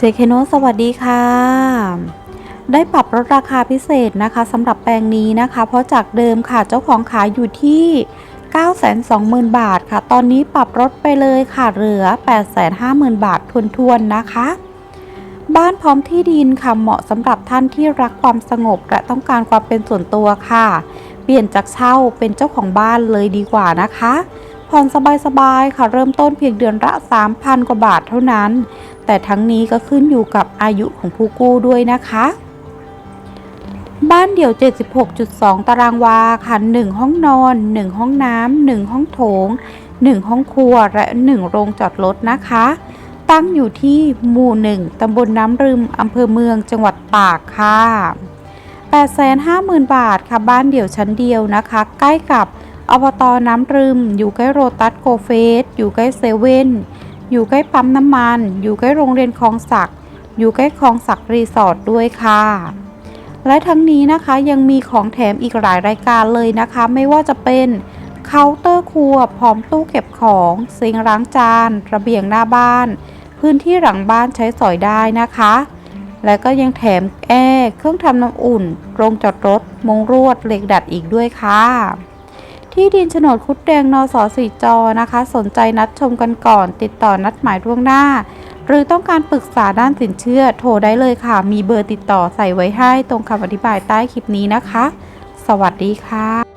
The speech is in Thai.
เจเคโนสวัสดีค่ะ ได้ปรับลดราคาพิเศษนะคะสำหรับแปลงนี้นะคะ เพราะจากเดิมค่ะเจ้าของขายอยู่ที่ 920,000 บาทค่ะ ตอนนี้ปรับลดไปเลยค่ะเหลือ 850,000 บาททวนๆนะคะ บ้านพร้อมที่ดินค่ะเหมาะสำหรับท่านที่รักความสงบและต้องการความเป็นส่วนตัวค่ะ เปลี่ยนจากเช่าเป็นเจ้าของบ้านเลยดีกว่านะคะผ่อนสบายๆค่ะเริ่มต้นเพียงเดือนละ 3,000 กว่าบาทเท่านั้น แต่ทั้งนี้ก็ขึ้นอยู่กับอายุของผู้กู้ด้วยนะคะ บ้านเดี่ยว 76.2 ตารางวาค่ะ 1 ห้องนอน 1 ห้องน้ำ1ห้องโถง 1 ห้องครัว และ 1 โรงจอดรถนะคะ ตั้งอยู่ที่หมู่ 1ตำบลน้ำรึมอำเภอเมืองจังหวัดตากค่ะ850,000 บาทค่ะบ้านเดี่ยวชั้นเดียวนะคะ ใกล้กับอบตน้ำรึม อยู่ใกล้โรตัสโกเฟสอยู่ใกล้เซเว่น อยู่ใกล้ปั๊มน้ำมัน อยู่ใกล้โรงเรียนคลองศักอยู่ใกล้คลองศักรีสอร์ทด้วยค่ะ และทั้งนี้นะคะยังมีของแถมอีกหลายรายการเลยนะคะ ไม่ว่าจะเป็นเคาน์เตอร์ครัวพร้อมตู้เก็บของซิงล้างจาน ระเบียงหน้าบ้าน พื้นที่หลังบ้านใช้สอยได้นะคะ และก็ยังแถมแอร์เครื่องทำน้ำอุ่นโรงจอดรถมงรวดเหล็กดัดอีกด้วยค่ะ ที่ดินโฉนดคุดแดงนสสีจอนะคะ สนใจนัดชมกันก่อน ติดต่อนัดหมายล่วงหน้า หรือต้องการปรึกษาด้านสินเชื่อโทรได้เลยค่ะ มีเบอร์ติดต่อใส่ไว้ให้ตรงคำอธิบายใต้คลิปนี้นะคะ สวัสดีค่ะ